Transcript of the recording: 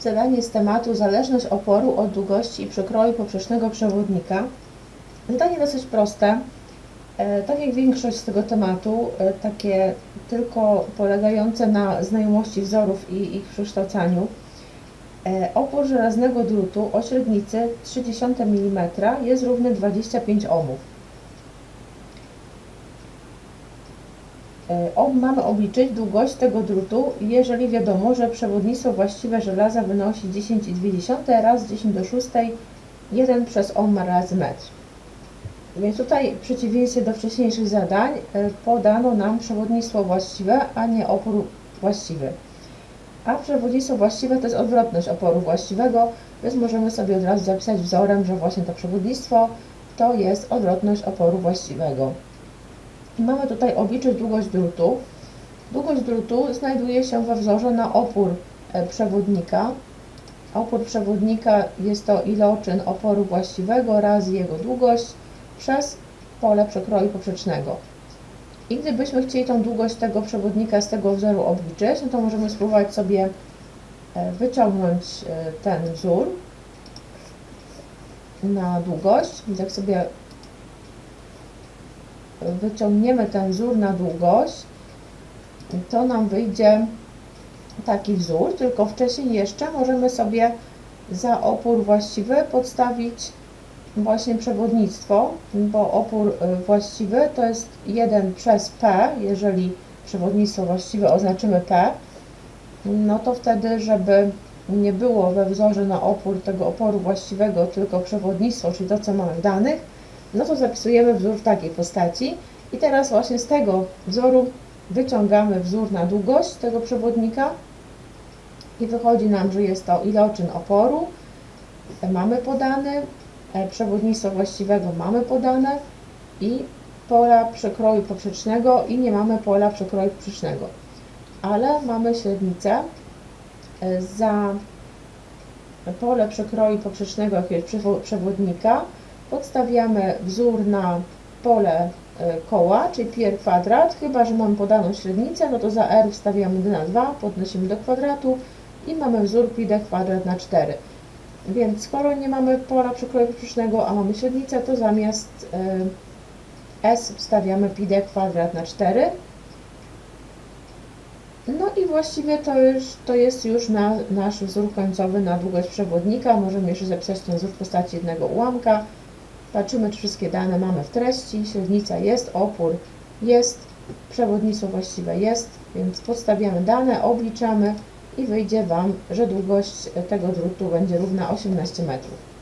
Zadanie z tematu zależność oporu od długości i przekroju poprzecznego przewodnika. Zadanie dosyć proste. E, Tak jak większość z tego tematu, e, takie tylko polegające na znajomości wzorów i ich przekształcaniu. E, Opór żelaznego drutu o średnicy 0,3 mm jest równy 25 ohmów. Mamy obliczyć długość tego drutu, jeżeli wiadomo, że przewodnictwo właściwe żelaza wynosi 10,2 razy 10 do 6 1 przez ohm razy metr. Więc tutaj w przeciwieństwie do wcześniejszych zadań e, podano nam przewodnictwo właściwe, a nie opór właściwy. A przewodnictwo właściwe to jest odwrotność oporu właściwego, więc możemy sobie od razu zapisać wzorem, że właśnie to przewodnictwo to jest odwrotność oporu właściwego. I mamy tutaj obliczyć długość drutu. Długość drutu znajduje się we wzorze na opór e, przewodnika. Opór przewodnika jest to iloczyn oporu właściwego razy jego długość przez pole przekroju poprzecznego. I gdybyśmy chcieli tą długość tego przewodnika z tego wzoru obliczyć, no to możemy spróbować sobie e, wyciągnąć e, ten wzór na długość. Jak sobie wyciągniemy ten wzór na długość, to nam wyjdzie taki wzór, tylko wcześniej jeszcze możemy sobie za opór właściwy podstawić właśnie przewodnictwo, bo opór y, właściwy to jest 1 przez P, jeżeli przewodnictwo właściwe oznaczymy P, no to wtedy, żeby nie było we wzorze na opór tego oporu właściwego, tylko przewodnictwo, czyli to, co mamy w danych, no to zapisujemy wzór w takiej postaci i teraz właśnie z tego wzoru wyciągamy wzór na długość tego przewodnika i wychodzi nam, że jest to iloczyn oporu, e, mamy podany, e, przewodnictwo właściwego mamy podane i pola przekroju poprzecznego i nie mamy pola przekroju poprzecznego. Ale mamy średnicę e, za pole przekroju poprzecznego jakiegoś przewo- przewodnika podstawiamy wzór na pole e, koła, czyli pi kwadrat, chyba że mamy podaną średnicę, no to za r wstawiamy d na 2, podnosimy do kwadratu i mamy wzór pi d kwadrat na 4. Więc skoro nie mamy pola przekroju poprzecznego, a mamy średnicę, to zamiast e, s wstawiamy pi d kwadrat na 4. No i właściwie to, już, to jest już na, nasz wzór końcowy na długość przewodnika. Możemy jeszcze zapisać ten wzór w postaci jednego ułamka. Patrzymy, czy wszystkie dane mamy w treści. Średnica jest, opór jest, przewodnictwo właściwe jest, więc podstawiamy dane, obliczamy i wyjdzie Wam, że długość tego drutu będzie równa 18 metrów.